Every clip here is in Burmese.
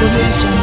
Audio Jungle.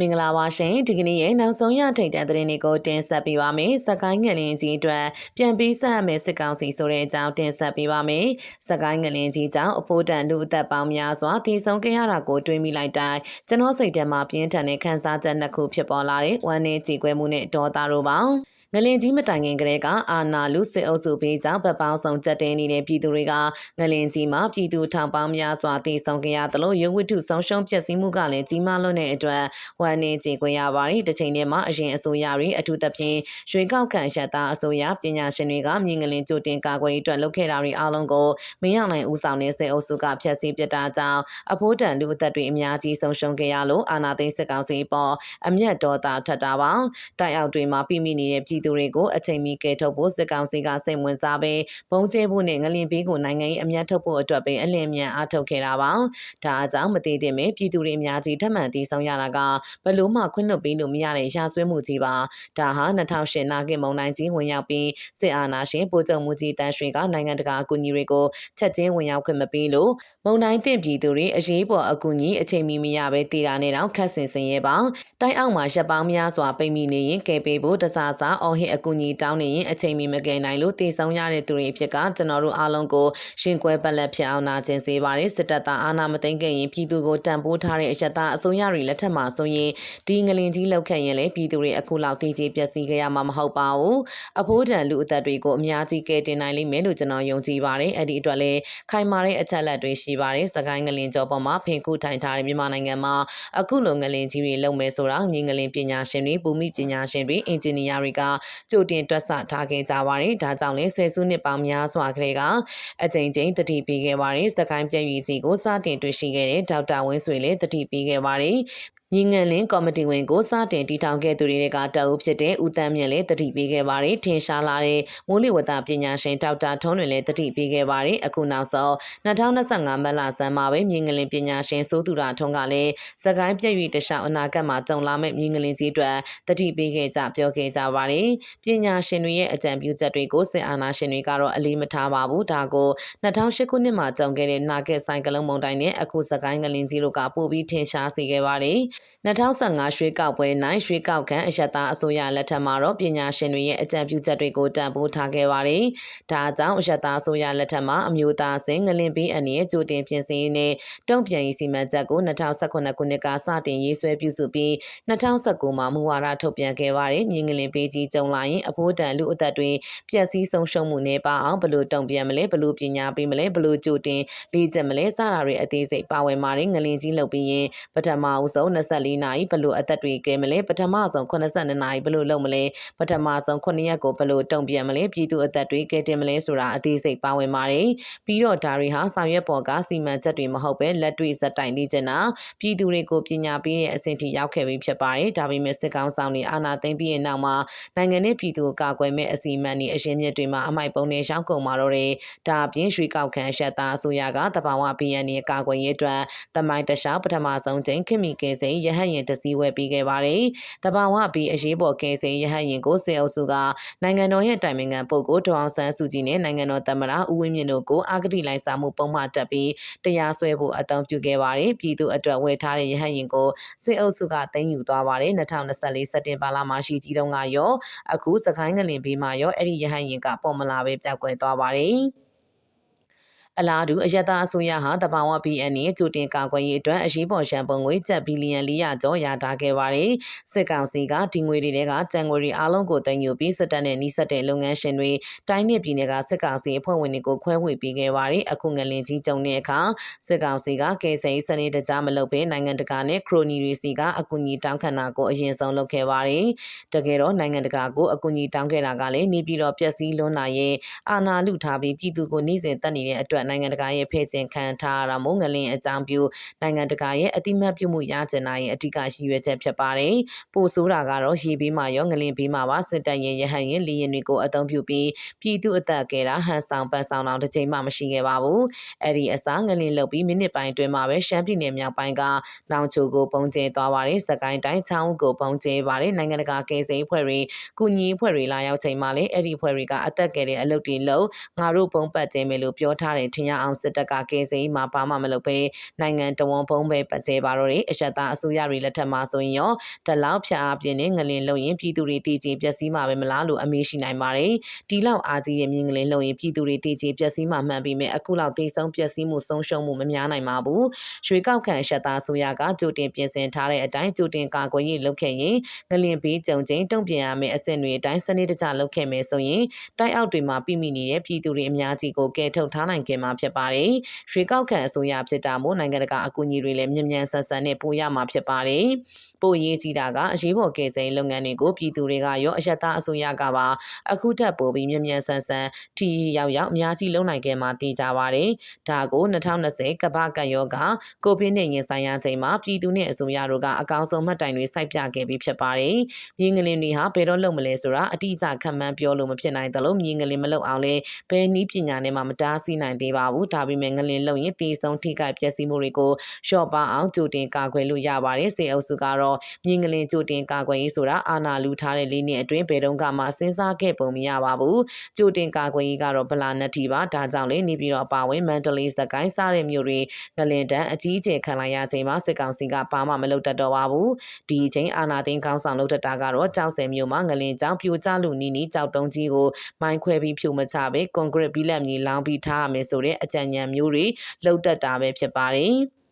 မင်္ဂလာပါရှင်ဒီကနေ့ရဲ့နောက်ဆုံးရထိတ်တဲ့သတင်းတွေကိုတင်ဆက်ပေးပါမယ်။စကိုင်းငလင်ကြီးအတွက်ပြန်ပြီးဆက်ရမယ့်စစ်ကောင်စီဆိုတဲ့အကြောင်းတင်ဆက်ပေးပါမယ်။စကိုင်းငလင်ကြီးကြောင့်အဖိုးတန်လူအသက်ပေါင်းများစွာတည်ဆုံခဲ့ရတာကိုတွေးမိလိုက်တိုင်းကျွန်တော်စိတ်ထဲမှာပြင်းထန်တဲ့ခံစားချက်နှစ်ခုဖြစ်ပေါ်လာတဲ့ဝမ်းနည်းကြေကွဲမှုနဲ့ဒေါသတို့ပါ။ ငလင်ကြီးမတိုင်ခင်ကတည်းကအာနာလူစစ်အုပ်စုဘေးကြောင့်ဗတ်ပေါင်းဆောင်ကြက်တင်းနေတဲ့ပြည်သူတွေကငလင်ကြီးမှာပြည်သူထောင်ပေါင်းများစွာတည်ဆုံကြရသလိုရုပ်ဝတ္ထုဆုံးရှုံးပျက်စီးမှုကလည်းကြီးမားလွန်းတဲ့အတွက်ဝမ်းနေကြေခွင့်ရပါတယ်။တစ်ချိန်တည်းမှာအရင်အစိုးရတွေအထူးသဖြင့်ရွှေကောက်ခံရက်သားအစိုးရပညာရှင်တွေကမြင်းငလင်ကြိုတင်ကာကွယ်ရေးအတွက်လုပ်ခဲ့တာတွေအားလုံးကိုမင်းအောင်လှိုင်ဦးဆောင်တဲ့စစ်အုပ်စုကဖျက်ဆီးပစ်တာကြောင့်အဖိုးတန်လူအသက်တွေအများကြီးဆုံးရှုံးခဲ့ရလို့အာဏာသိမ်းစစ်ကောင်စီပေါ်အမျက်ဒေါသထပ်တာပါ။တိုက်အောက်တွေမှာပြမိနေတဲ့ပြည်သူတွေကိုအချိန်မီကယ်ထုတ်ဖို့စစ်ကောင်စီကစိတ်ဝင်စားပြီးဘုံကျဲဖို့နဲ့ငလင်ဘေးကိုနိုင်ငံရေးအမျက်ထုတ်ဖို့အတွက်ပဲအလင်းမြန်အားထုတ်ခဲ့တာပါ။ဒါအကြောင်းမသေးတင်မဲ့ပြည်သူတွေအများကြီးထပ်မံတည်ဆောင်ရတာကဘလို့မှခွင့်လွှတ်ပေးလို့မရတဲ့ရာဆွဲမှုကြီးပါ။ဒါဟာ2008နာဂစ်မုံတိုင်းကြီးဝင်ရောက်ပြီးစစ်အာဏာရှင်ပိုကြုံမှုကြီးတန်းရွှေကနိုင်ငံတကာအကူအညီတွေကိုချက်ချင်းဝင်ရောက်ခွင့်မပေးလို့မုံတိုင်းတင်ပြည်သူတွေအရေးပေါ်အကူအညီအချိန်မီမရပဲတည်တာနဲ့တော့ခတ်ဆင်ဆင်ရဲပါ။တိုင်းအောက်မှာရပ်ပေါင်းများစွာပိတ်မိနေရင်ကယ်ပေးဖို့တစားစားအော်ဟစ်အကူအညီတောင်းနေရင်အချိန်မီမကယ်နိုင်လို့တည်ဆောင်ရတဲ့သူတွေအဖြစ်ကကျွန်တော်တို့အားလုံးကိုရှင်ကွဲပတ်လက်ဖြစ်အောင်နာကျင်စေပါတယ်စစ်တပ်သားအာဏာမသိမ်းခဲ့ရင်ပြည်သူကိုတန်ဖိုးထားတဲ့အရတာအစိုးရတွေလက်ထက်မှာဆိုရင်ဒီငလင်ကြီးလောက်ခဲ့ရင်လည်းပြည်သူတွေအခုလောက်တည်ကြည်ပျက်စီးခဲ့ရမှာမဟုတ်ပါဘူးအဖိုးတန်လူအသက်တွေကိုအများကြီးကယ်တင်နိုင်လိမ့်မယ်လို့ကျွန်တော်ယုံကြည်ပါတယ်အဲ့ဒီအတွက်လည်းခိုင်မာတဲ့အချက်လက်တွေရှိပါတယ်စကိုင်းငလင်ကျော်ပေါ်မှာဖင်ခုထိုင်ထားတဲ့မြန်မာနိုင်ငံမှာအခုလိုငလင်ကြီးတွေလုံမယ်ဆိုတာငင်းငလင်ပညာရှင်တွေဘူမိပညာရှင်တွေအင်ဂျင်နီယာတွေကကြိုတင်တွက်ဆထားခဲ့ကြပါတယ်ဒါကြောင့်လည်းဆယ်စုနှစ်ပေါင်းများစွာကလေးကအကြိမ်ကြိမ်တတိပေးခဲ့ပါတယ်စကိုင်းပြည့်ရည်စီကိုစတင်တွေ့ရှိခဲ့တဲ့ဒေါက်တာဝင်းဆွေလည်းတတိပေးခဲ့ပါတယ် ညီငန်လင်းကော်မတီဝင်ကိုစတင်တည်ထောင်ခဲ့သူတွေကတအုပ်ဖြစ်တဲ့ဦးတန်းမြင့်လည်းတတိပေးခဲ့ပါတယ်ထင်ရှားလာတဲ့မိုးလေဝသပညာရှင်ဒေါက်တာထုံးတွင်လည်းတတိပေးခဲ့ပါတယ်အခုနောက်ဆုံး2025မတ်လဆန်းမှာပဲမြင်းငလင်ပညာရှင်စိုးသူရထုံးကလည်းစကိုင်းပြည့်ရည်တခြားအနာဂတ်မှာကြုံလာမယ့်မြင်းငလင်ကြီးအတွက်တတိပေးခဲ့ကြပြောခဲ့ကြပါတယ်ပညာရှင်တွေရဲ့အကြံပြုချက်တွေကိုစစ်အာဏာရှင်တွေကတော့အလေးမထားပါဘူးဒါကို2008ခုနှစ်မှာကြုံခဲ့တဲ့နာဂက်ဆိုင်ကလုံးမုန်တိုင်းနဲ့အခုစကိုင်းငလင်ကြီးတို့ကပို့ပြီးထင်ရှားစေခဲ့ပါတယ်2015ရွှေကောက်ပွဲ၌ရွှေကောက်ခံအယက်သားအစိုးရလက်ထက်မှာတော့ပညာရှင်တွေရဲ့အကြံပြုချက်တွေကိုတန်ဖိုးထားခဲ့ပါတယ်။ဒါကြောင့်အယက်သားအစိုးရလက်ထက်မှာအမျိုးသားစင်ငလင်ပြီးအနေနဲ့ကြိုတင်ပြင်ဆင်ရေးနဲ့တုံ့ပြန်ရေးစီမံချက်ကို2018ခုနှစ်ကစတင်ရေးဆွဲပြုစုပြီး2019မှာမူဝါဒထုတ်ပြန်ခဲ့ပါတယ်။မြင်းငလင်ပေးကြီးကြုံလာရင်အဖိုးတန်လူအသက်တွေပျက်စီးဆုံးရှုံးမှုနေပါအောင်ဘလို့တုံ့ပြန်မလဲဘလို့ပညာပေးမလဲဘလို့ကြိုတင်လေ့ကျင့်မလဲစတာတွေအသေးစိတ်ပါဝင်ပါတယ်ငလင်ကြီးလုပ်ပြီးရင်ပထမအဆုံး24နာရီဘလို့အသက်တွေကဲမလဲပထမဆုံး82နာရီဘလို့လုပ်မလဲပထမဆုံး9ရက်ကိုဘလို့တုံ့ပြန်မလဲပြည်သူအသက်တွေကဲတင်မလဲဆိုတာအသေးစိတ်ပါဝင်ပါတယ်ပြီးတော့ဒါတွေဟာဆောင်ရွက်ပေါ်ကစီမံချက်တွေမဟုတ်ပဲလက်တွေ့ဇက်တိုင်လေ့ကျင့်တာပြည်သူတွေကိုပညာပေးတဲ့အဆင့်ထိရောက်ခဲ့ပြီးဖြစ်ပါတယ်ဒါပေမဲ့စစ်ကောင်ဆောင်တွေအာဏာသိမ်းပြီးရဲ့နောက်မှာနိုင်ငံနဲ့ပြည်သူကိုကာကွယ်မဲ့အစီအမံတွေအရှင်းမြစ်တွေမှာအမိုက်ပုံတွေရှောင်းကုန်มาတော့တယ်ဒါအပြင်ရွှေကောက်ခံရှက်သားအစိုးရကတဘာဝ BN ရဲ့ကာကွယ်ရေးအတွက်တမိုင်းတခြားပထမဆုံးချိန်ခင်မီကဲစိန်ရဟတ်ရင်တစည်းဝဲပေးခဲ့ပါတယ်တဘာဝပြီးအရေးပေါ်ကဲစိန်ရဟတ်ရင်ကိုစေအုပ်စုကနိုင်ငံတော်ရဲ့တိုင်ပင်ခံပုဂ္ဂိုလ်ဒေါအောင်ဆန်းစုကြည်နဲ့နိုင်ငံတော်သမ္မတဦးဝင်းမြင့်တို့ကိုအာဂတိလိုက်စားမှုပုံမှန်တက်ပြီးတရားစွဲဖို့အသုံးပြုခဲ့ပါတယ်ပြည်သူအတွက်ဝယ်ထားတဲ့ရဟတ်ရင်ကိုစေအုပ်စုကသိမ်းယူသွားပါတယ်2024စက်တင်ဘာလမှာရှိကြီးတုန်းကရောအခုစကိုင်းငလင်ဘေးမှာရောအဲ့ဒီရဟတ်ရင်ကပေါ်မလာပဲပြောက်ကွယ်သွားပါတယ် အလားတူအယက်သားအစိုးရဟာတဘာဝ BN နဲ့ကြိုတင်ကာကွယ်ရေးအတွက်အရေးပေါ်ရန်ပုံငွေကျပ်ဘီလီယံ400ကျော်ရထားခဲ့ပါတယ်။စစ်ကောင်စီကဒီငွေတွေကကြံငွေတွေအားလုံးကိုတင်ယူပြီးစစ်တပ်နဲ့နှိစက်တဲ့လုပ်ငန်းရှင်တွေတိုင်းနယ်ပြည်နယ်ကစစ်ကောင်စီအဖွဲ့ဝင်တွေကိုခွဲဝေပေးခဲ့ပါတယ်။အခုငလင်ကြီးကြုံတဲ့အခါစစ်ကောင်စီကကယ်ဆယ်ရေးစနစ်တကျမလုပ်ဘဲနိုင်ငံတကာနဲ့ခရိုနီတွေစီကအကူအညီတောင်းခံတာကိုအရင်ဆုံးလုပ်ခဲ့ပါတယ်။တကယ်တော့နိုင်ငံတကာကိုအကူအညီတောင်းခဲ့တာကလည်းနေပြည်တော်ပျက်စီးလွန်းလာရင်အာဏာလုထားပြီးပြည်သူကိုနှိစင်တက်နေတဲ့အတွက်အတွက်နိုင်ငံတကာရဲ့ဖဲ့ကျင်ခံထားရတာမို့ငလင်အကြောင်းပြုနိုင်ငံတကာရဲ့အတိမတ်ပြုမှုရကျင်နိုင်ရင်အဓိကရည်ရွယ်ချက်ဖြစ်ပါတယ်။ပိုဆိုးတာကတော့ရေဘေးမှာရောငလင်ဘေးမှာပါစစ်တပ်ရဲ့ရဟန်ရင်လီရင်တွေကိုအသုံးပြုပြီးပြည်သူအသက်ကဲတာဟန်ဆောင်ပတ်ဆောင်အောင်တစ်ချိန်မှမရှိခဲ့ပါဘူး။အဲ့ဒီအစားငလင်လုတ်ပြီးမိနစ်ပိုင်းအတွင်းမှာပဲရှမ်းပြည်နယ်မြောက်ပိုင်းကနောင်ချိုကိုပုံကျဲသွားပါတယ်။စကိုင်းတိုင်းချောင်းဦးကိုပုံကျဲပါတယ်။နိုင်ငံတကာကယ်ဆယ်ရေးဖွဲ့တွေကုညီရေးဖွဲ့တွေလာရောက်ချိန်မှာလည်းအဲ့ဒီဖွဲ့တွေကအသက်ကဲတဲ့အလုပ်တွေလုပ်ငါတို့ပုံပတ်ကျဲမယ်လို့ပြောထားတယ်ထင်ရအောင်စစ်တပ်ကကယ်ဆယ်ရေးမှာဘာမှမလုပ်ဘဲနိုင်ငံတော်ဝန်ဖုံးပဲပတ်ကျဲပါတော့တယ်အရှက်သားအစိုးရတွေလက်ထက်မှာဆိုရင်ရောတလောက်ဖြာအပြင်းနဲ့ငလင်လုံရင်ပြည်သူတွေတည်ကြည်ပျက်စီးမှာပဲမလားလို့အမေးရှိနိုင်ပါတယ်ဒီလောက်အားကြီးရဲ့မြင်ကလေးလုံရင်ပြည်သူတွေတည်ကြည်ပျက်စီးမှာမှန်ပြီးမြဲအခုလောက်တိတ်ဆုံးပျက်စီးမှုဆုံးရှုံးမှုမများနိုင်ပါဘူးရွှေကောက်ခံရှက်သားအစိုးရကကြိုတင်ပြင်ဆင်ထားတဲ့အတိုင်းကြိုတင်ကာကွယ်ရေးလုပ်ခဲ့ရင်ငလင်ဘေးကြုံချင်းတုံ့ပြန်ရမယ့်အဆင့်တွေအတိုင်းစနစ်တကျလုပ်ခဲ့မယ်ဆိုရင်တိုက်အောက်တွေမှာပြမိနေတဲ့ပြည်သူတွေအများကြီးကိုကယ်ထုတ်ထားနိုင်ခင်မှာဖြစ်ပါတယ်။ရွှေကောက်ခံအစိုးရဖြစ်တာမို့နိုင်ငံတကာအကူအညီတွေလည်းမြန်မြန်ဆန်ဆန်နဲ့ပို့ရမှာဖြစ်ပါတယ်။ပို့ရေးကြီးတာကအရေးပေါ်ကယ်ဆယ်ရေးလုပ်ငန်းတွေကိုပြည်သူတွေကရောအယက်သားအစိုးရကပါအခုထပ်ပို့ပြီးမြန်မြန်ဆန်ဆန်ထီရောက်ရောက်အများကြီးလုံနိုင်ခဲ့မှာတည်ကြပါတယ်။ဒါကို2020ကမ္ဘာကပ်ရောဂါကိုဗစ်နဲ့ရင်ဆိုင်ရချိန်မှာပြည်သူနဲ့အစိုးရတို့ကအကောင်းဆုံးမှတ်တိုင်တွေစိုက်ပြခဲ့ပြီးဖြစ်ပါတယ်။မြင်းငလင်တွေဟာဘယ်တော့လုံမလဲဆိုတာအတိအကျခံမှန်းပြောလို့မဖြစ်နိုင်သလိုမြင်းငလင်မလုံအောင်လဲဘယ်နည်းပညာနဲ့မှမတားဆီးနိုင်သေးပါဘူး။ဒါပေမဲ့ငလင်လုံရင်တီးဆုံးထိခိုက်ပျက်စီးမှုတွေကိုလျှော့ပါအောင်ကြိုတင်ကာကွယ်လို့ရပါတယ်။စေအုပ်စုကတော့မြင်းငလင်ကြိုတင်ကာကွယ်ရေးဆိုတာအာဏာလူထားတဲ့လေးနှစ်အတွင်းဘယ်တော့မှစဉ်းစားခဲ့ပုံမရပါဘူး။ကြိုတင်ကာကွယ်ရေးကတော့ဗလာနက်တီပါဒါကြောင့်လေနေပြီးတော့အပါဝင်မန္တလေးစကိုင်းစားတဲ့မြို့တွေငလင်တန်းအကြီးအကျယ်ခံလိုက်ရချိန်မှာစစ်ကောင်စီကဘာမှမလုပ်တတ်တော့ပါဘူး။ဒီအချိန်အာဏာသိမ်းကောင်းဆောင်လုပ်တတ်တာကတော့ကြောက်စဲမြို့မှာငလင်ကြောင်ပြိုကျလူနီနီကြောက်တုံးကြီးကိုမိုင်းခွဲပြီးဖြိုမချပဲကွန်ကရစ်ဘီလက်မြေလောင်းပြီးထားရမယ်ဆိုတဲ့အကြံဉာဏ်မျိုးတွေလုပ်တတ်တာပဲဖြစ်ပါတယ်။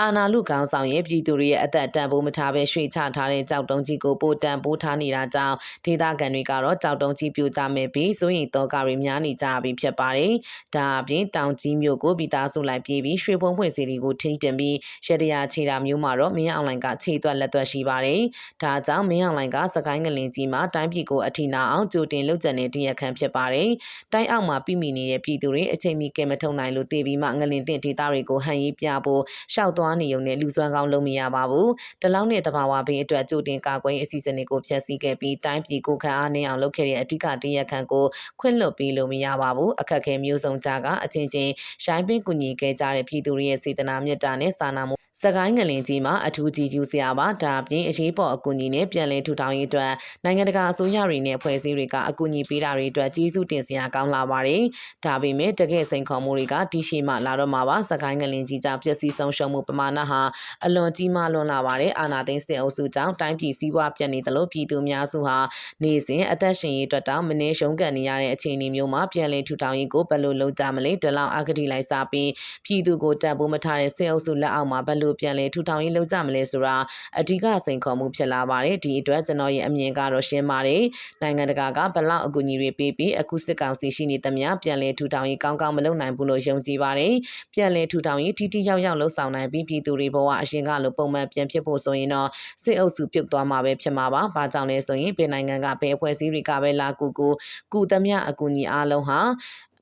အာနာလူကောင်ဆောင်ရဲ့ပြည်သူတွေရဲ့အသက်တန်ဖိုးမထားဘဲရွှေ့ချထားတဲ့ကြောက်တုံးကြီးကိုပိုတန်ဖိုးထားနေတာကြောင့်ဒေသခံတွေကတော့ကြောက်တုံးကြီးပြိုကျမဲ့ပြီးစိုးရိမ်တော့ကတွေများနေကြပြီဖြစ်ပါတယ်။ဒါအပြင်တောင်ကြီးမြို့ကိုပြည်သားစုလိုက်ပြေးပြီးရွှေဖုံးဖွင့်စီတွေကိုထိတင်ပြီးရတရာခြေတာမျိုးမှာတော့မင်းအောင်လိုင်ကခြေသွက်လက်သွက်ရှိပါတယ်။ဒါကြောင့်မင်းအောင်လိုင်ကစကိုင်းငလင်ကြီးမှာတိုင်းပြည်ကိုအထီနာအောင်ကြိုတင်လုပ်ကြံတဲ့တရခန့်ဖြစ်ပါတယ်။တိုင်းအောက်မှာပြည်မိနေတဲ့ပြည်သူတွေအချိန်မီကဲမထုံနိုင်လို့တည်ပြီးမှငလင်တင်ဒေသတွေကိုဟန်ရေးပြဖို့ရှောက်သွားနေုံနဲ့လူစွမ်းကောင်းလုံးမရပါဘူး။တလောင်းနဲ့တဘာဝဘေးအတွက်ကြိုတင်ကာကွယ်အစီအစဉ်တွေကိုဖျက်ဆီးခဲ့ပြီးတိုင်းပြည်ကိုခံအားနည်းအောင်လုပ်ခဲ့တဲ့အဓိကတရခန့်ကိုခွင့်လွှတ်ပေးလို့မရပါဘူး။အခက်အခဲမျိုးစုံကြားကအချင်းချင်းရှိုင်းပင်းကူညီခဲ့ကြတဲ့ပြည်သူတွေရဲ့စေတနာမေတ္တာနဲ့စာနာမှုစကိုင်းငလင်ကြီးမှာအထူးကြီးကျူးစရာပါဒါအပြင်အရေးပေါ်အကူအညီနဲ့ပြန်လည်ထူထောင်ရေးအတွက်နိုင်ငံတကာအစိုးရတွေနဲ့အဖွဲ့အစည်းတွေကအကူအညီပေးတာတွေအတွက်ကြီးစုတင်စရာကောင်းလာပါတယ်ဒါပေမဲ့တကယ့်စိန်ခေါ်မှုတွေကတီရှိမှလာတော့မှာပါစကိုင်းငလင်ကြီးကြောင့်ပျက်စီးဆုံးရှုံးမှုပမာဏဟာအလွန်ကြီးမားလွန်းလာပါတယ်အာနာသိန်းစစ်အုပ်စုကြောင့်တိုင်းပြည်စည်းဝါးပြတ်နေသလိုပြည်သူများစုဟာနေစဉ်အသက်ရှင်ရေးအတွက်တောင်မနေရှုံးကန်နေရတဲ့အခြေအနေမျိုးမှာပြန်လည်ထူထောင်ရေးကိုဘယ်လိုလုပ်ကြမလဲတလောင်အကတိလိုက်စားပြီးပြည်သူကိုတပ်ဖို့မထားတဲ့စစ်အုပ်စုလက်အောက်မှာဘယ်လိုပြန်လည်ထူထောင်ရေးလုပ်ကြမလဲဆိုတာအဓိကစိန်ခေါ်မှုဖြစ်လာပါတယ်ဒီအတွက်ကျွန်တော်ရဲ့အမြင်ကတော့ရှင်းပါတယ်နိုင်ငံတကာကဘလောက်အကူအညီတွေပေးပြီးအခုစစ်ကောင်စီရှိနေသမျှပြန်လည်ထူထောင်ရေးကောင်းကောင်းမလုပ်နိုင်ဘူးလို့ယုံကြည်ပါတယ်ပြန်လည်ထူထောင်ရေးထိထိရောက်ရောက်လှုပ်ဆောင်နိုင်ပြီးပြည်သူတွေဘဝအရင်ကလိုပုံမှန်ပြန်ဖြစ်ဖို့ဆိုရင်တော့စစ်အုပ်စုပြုတ်သွားမှာပဲဖြစ်မှာပါ။ဘာကြောင့်လဲဆိုရင်ပြည်နိုင်ငံကဘယ်အဖွဲ့အစည်းတွေကပဲလာကူကူကုသမျှအကူအညီအားလုံးဟာ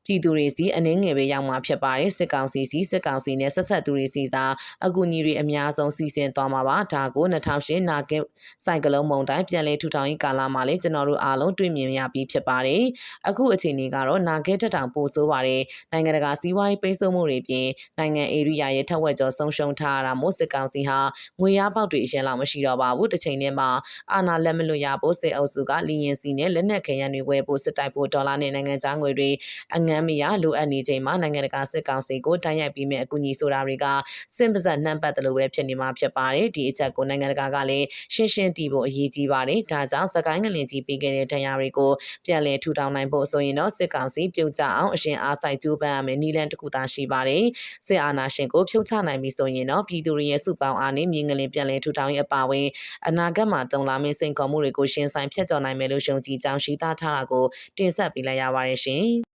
ပြည်သူတွေစီအနှင်းငယ်ပဲရောက်မှာဖြစ်ပါတယ်စစ်ကောင်စီစီစစ်ကောင်စီနဲ့ဆက်ဆက်သူတွေစီသာအကူအညီတွေအများဆုံးစီစဉ်သွားမှာပါဒါကို2008နာကစိုက်ကလုံးမုံတိုင်းပြန်လည်ထူထောင်ရေးကာလမှာလည်းကျွန်တော်တို့အားလုံးတွေ့မြင်ရပြီးဖြစ်ပါတယ်အခုအချိန်นี้ကတော့နာကဲထက်တောင်ပိုဆိုးပါတယ်နိုင်ငံတကာစီးပွားရေးပိတ်ဆို့မှုတွေပြင်နိုင်ငံအေရီးယာရဲ့ထက်ဝက်ကျော်ဆုံးရှုံးထားတာမို့စစ်ကောင်စီဟာငွေရပေါက်တွေအရင်လောက်မရှိတော့ပါဘူးတစ်ချိန်တည်းမှာအာဏာလက်မလွတ်ရဖို့စစ်အုပ်စုကလီရင်စီနဲ့လက်နက်ခဲယမ်းတွေဝယ်ဖို့စစ်တိုက်ဖို့ဒေါ်လာနဲ့နိုင်ငံခြားငွေတွေအငန်းမရလိုအပ်နေချိန်မှာနိုင်ငံတကာစစ်ကောင်စီကိုတိုက်ရိုက်ပြီးမဲ့အကူအညီဆိုတာတွေကစင်ပါဇက်နှံ့ပတ်တယ်လို့ပဲဖြစ်နေမှာဖြစ်ပါတယ်ဒီအချက်ကိုနိုင်ငံတကာကလည်းရှင်းရှင်းသိဖို့အရေးကြီးပါတယ်ဒါကြောင့်စကိုင်းငလင်ကြီးပြီးခဲ့တဲ့တရားတွေကိုပြန်လည်ထူထောင်နိုင်ဖို့ဆိုရင်တော့စစ်ကောင်စီပြုတ်ကျအောင်အရှင်အားဆိုင်ကျိုးပန်းရမယ်နီလန်တစ်ခုသာရှိပါတယ်စစ်အာဏာရှင်ကိုဖြုတ်ချနိုင်ပြီဆိုရင်တော့ပြည်သူတွေရဲ့စုပေါင်းအားနဲ့မြင်းငလင်ပြန်လည်ထူထောင်ရေးအပါအဝင်အနာဂတ်မှာတုံလာမင်းစိန်ခေါ်မှုတွေကိုရှင်းဆိုင်ဖျက်ကျော်နိုင်မယ်လို့ယုံကြည်ကြောင်းရှိသားထားတာကိုတင်ဆက်ပေးလိုက်ရပါတယ်ရှင်